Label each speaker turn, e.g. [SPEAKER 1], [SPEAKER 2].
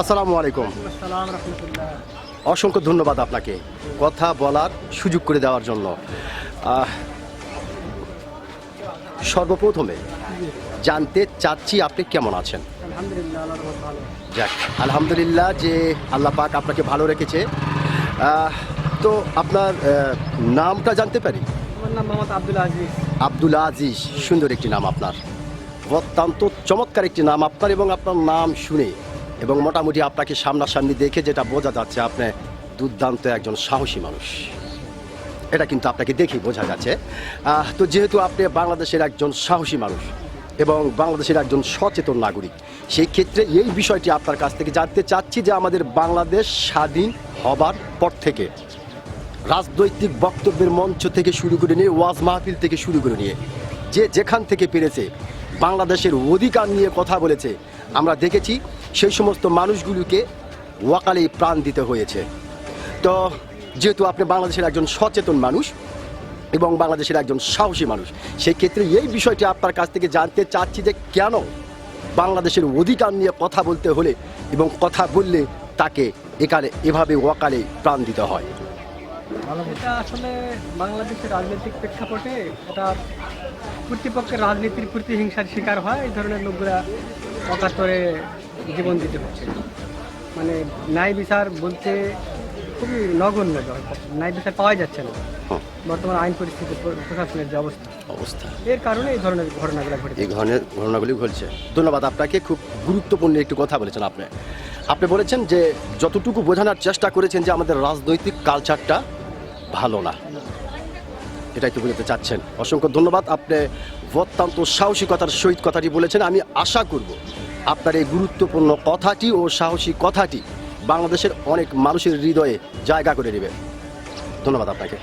[SPEAKER 1] আসসালামু আলাইকুম। অসংখ্য ধন্যবাদ আপনাকে কথা বলার সুযোগ করে দেওয়ার জন্য। সর্বপ্রথমে জানতে চাচ্ছি আপনি কেমন আছেন? যাক আলহামদুলিল্লাহ যে আল্লাহ পাক আপনাকে ভালো রেখেছে। তো আপনার নামটা জানতে পারি?
[SPEAKER 2] আমার নাম মোহাম্মদ আব্দুল আজিজ।
[SPEAKER 1] আব্দুল আজিজ সুন্দর একটি নাম আপনার। অত্যন্ত চমৎকার একটি নাম আপনার এবং আপনার নাম শুনে এবং মোটামুটি আপনাকে সামনাসামনি দেখে যেটা বোঝা যাচ্ছে, আপনি দুর্দান্ত একজন সাহসী মানুষ। এটা কিন্তু আপনাকে দেখেই বোঝা যাচ্ছে। তো যেহেতু আপনি বাংলাদেশের একজন সাহসী মানুষ এবং বাংলাদেশের একজন সচেতন নাগরিক, সেই ক্ষেত্রে এই বিষয়টি আপনার কাছ থেকে জানতে চাচ্ছি যে আমাদের বাংলাদেশ স্বাধীন হবার পর থেকে, রাজনৈতিক বক্তব্যের মঞ্চ থেকে শুরু করে নিয়ে, ওয়াজ মাহফিল থেকে শুরু করে নিয়ে, যে যেখান থেকে পেরেছে, বাংলাদেশের অধিকার নিয়ে কথা বলেছে, আমরা দেখেছি সেই সমস্ত মানুষগুলোকে ওয়াকালে প্রাণ দিতে হয়েছে। তো যেহেতু আপনি বাংলাদেশের একজন সচেতন মানুষ এবং বাংলাদেশের একজন সাহসী মানুষ সেই ক্ষেত্রে এই বিষয়টি আপনার কাছ থেকে জানতে চাচ্ছি যে কেন বাংলাদেশের অধিকার নিয়ে কথা বলতে হলে এবং কথা বললে তাকে একালে, এভাবে ওয়াকালে প্রাণ দিতে হয়।
[SPEAKER 2] এটা আসলে বাংলাদেশের রাজনৈতিক প্রেক্ষাপটে এটা কর্তৃপক্ষের রাজনীতির প্রতিহিংসার শিকার হয়। এই ধরনের লোকগুলা অকাতরে জীবন দিতে হচ্ছে। মানে ন্যায় বিচার বলতে খুবই নগণ্য ন্যায় বিচার পাওয়া যাচ্ছে না। বর্তমান আইন পরিস্থিতি প্রশাসনের যে অবস্থা।
[SPEAKER 1] অবস্থা।
[SPEAKER 2] এর কারণে এই ধরনের ঘটনাগুলো ঘটে
[SPEAKER 1] এই ধরনের ঘটনাগুলি ঘটছে। ধন্যবাদ আপনাকে। খুব গুরুত্বপূর্ণ একটু কথা বলেছেন আপনি। আপনি বলেছেন যে যতটুকু বোঝানোর চেষ্টা করেছেন যে আমাদের রাজনৈতিক কালচারটা ভালো না। এটাই তো বুঝতে চাচ্ছেন। অসংখ্য ধন্যবাদ। আপনি অত্যন্ত সাহসিকতার সহিত কথাটি বলেছেন। আমি আশা করব আপনার এই গুরুত্বপূর্ণ কথাটি ও সাহসী কথাটি বাংলাদেশের অনেক মানুষের হৃদয়ে জায়গা করে নেবে। ধন্যবাদ আপনাকে।